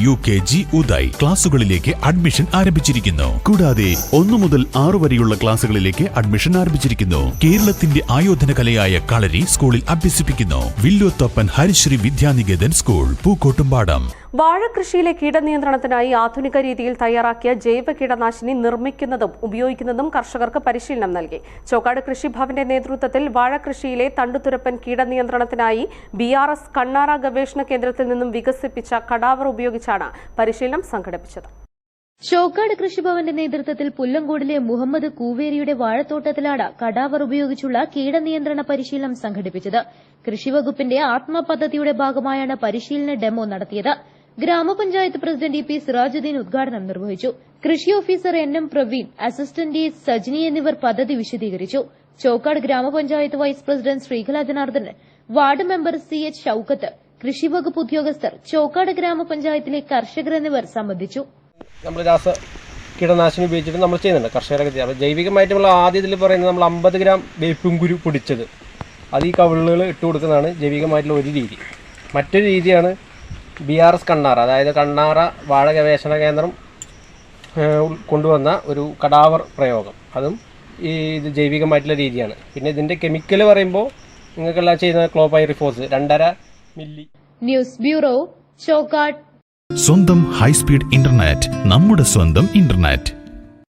U K G Uday ക്ലാസുകളിലേക്ക് admission ആരംഭിച്ചിരിക്കുന്നു. കൂടാതെ ഒന്നു മുതൽ ആറു വരെയുള്ള ക്ലാസുകളിലേക്ക് അഡ്മിഷൻ ആരംഭിച്ചിരിക്കുന്നു. കേരളത്തിന്റെ ആയോധന കലയായ കളരി സ്കൂളിൽ അഭ്യസിപ്പിക്കുന്നു. വില്ലോത്തപ്പൻ ഹരിശ്രീ വിദ്യാനികേതൻ സ്കൂൾ പൂക്കോട്ടുംപാടം. വാഴ കൃഷിയിലെ കീടനിയന്ത്രണത്തിനായി ആധുനിക രീതിയിൽ തയ്യാറാക്കിയ ജൈവ കീടനാശിനി നിർമ്മിക്കുന്നതും ഉപയോഗിക്കുന്നതും കർഷകർക്ക് പരിശീലനം നൽകി. ചോക്കാട് കൃഷിഭവന്റെ നേതൃത്വത്തിൽ വാഴകൃഷിയിലെ തണ്ടുതുരപ്പൻ കീടനിയന്ത്രണത്തിനായി ബി ആർ എസ് കണ്ണാറ ഗവേഷണ കേന്ദ്രത്തിൽ നിന്നും വികസിപ്പിച്ച കടാവർ ഉപയോഗിച്ചാണ് പരിശീലനം സംഘടിപ്പിച്ചത്. ചോക്കാട് കൃഷിഭവന്റെ നേതൃത്വത്തിൽ പുല്ലങ്കോടിലെ മുഹമ്മദ് കൂവേരിയുടെ വാഴത്തോട്ടത്തിലാണ് കടാവർ ഉപയോഗിച്ചുള്ള കീടനിയന്ത്രണ പരിശീലനം സംഘടിപ്പിച്ചത്. കൃഷിവകുപ്പിന്റെ ആത്മ പദ്ധതിയുടെ ഭാഗമായാണ് പരിശീലന ഡെമോ നടത്തിയത്. ഗ്രാമപഞ്ചായത്ത് പ്രസിഡന്റ് ഇ പി സിറാജുദ്ദീൻ ഉദ്ഘാടനം നിർവഹിച്ചു. കൃഷി officer N M Praveen assistant Sajini എന്നിവർ പദ്ധതി വിശദീകരിച്ചു. ചോക്കാട് ഗ്രാമപഞ്ചായത്ത് vice president Sreekala Janardhanan ward member C H Shoukath കൃഷിവകുപ്പ് ഉദ്യോഗസ്ഥർ ചോക്കാട് ഗ്രാമപഞ്ചായത്തിലെ കർഷകർ എന്നിവർ സംബന്ധിച്ചു. നമ്മൾ കീടനാശിനി ഉപയോഗിച്ചിട്ട് നമ്മൾ ചെയ്യുന്നുണ്ട് കർഷകരൊക്കെ അപ്പോൾ ജൈവികമായിട്ട് നമ്മൾ ആദ്യം ഇതിൽ പറയുന്നത് നമ്മൾ അമ്പത് ഗ്രാം വേപ്പും കുരു പൊടിച്ചത്. അത് ഈ കവിളുകൾ ഇട്ട് കൊടുക്കുന്നതാണ് ജൈവികമായിട്ടുള്ള ഒരു രീതി. മറ്റൊരു രീതിയാണ് ബി ആർ എസ് കണ്ണാറ അതായത് കണ്ണാറ വാഴ ഗവേഷണ കേന്ദ്രം കൊണ്ടുവന്ന ഒരു കടാവർ പ്രയോഗം. അതും ഈ ഇത് ജൈവികമായിട്ടുള്ള രീതിയാണ്. പിന്നെ ഇതിന്റെ കെമിക്കൽ പറയുമ്പോൾ നിങ്ങൾക്കെല്ലാം ചെയ്യുന്ന ക്ലോപൈറിഫോസ് രണ്ടര മില്ലി. News bureau Chokkad. സ്വന്തം ഹൈസ്പീഡ് ഇന്റർനെറ്റ് നമ്മുടെ സ്വന്തം ഇന്റർനെറ്റ്.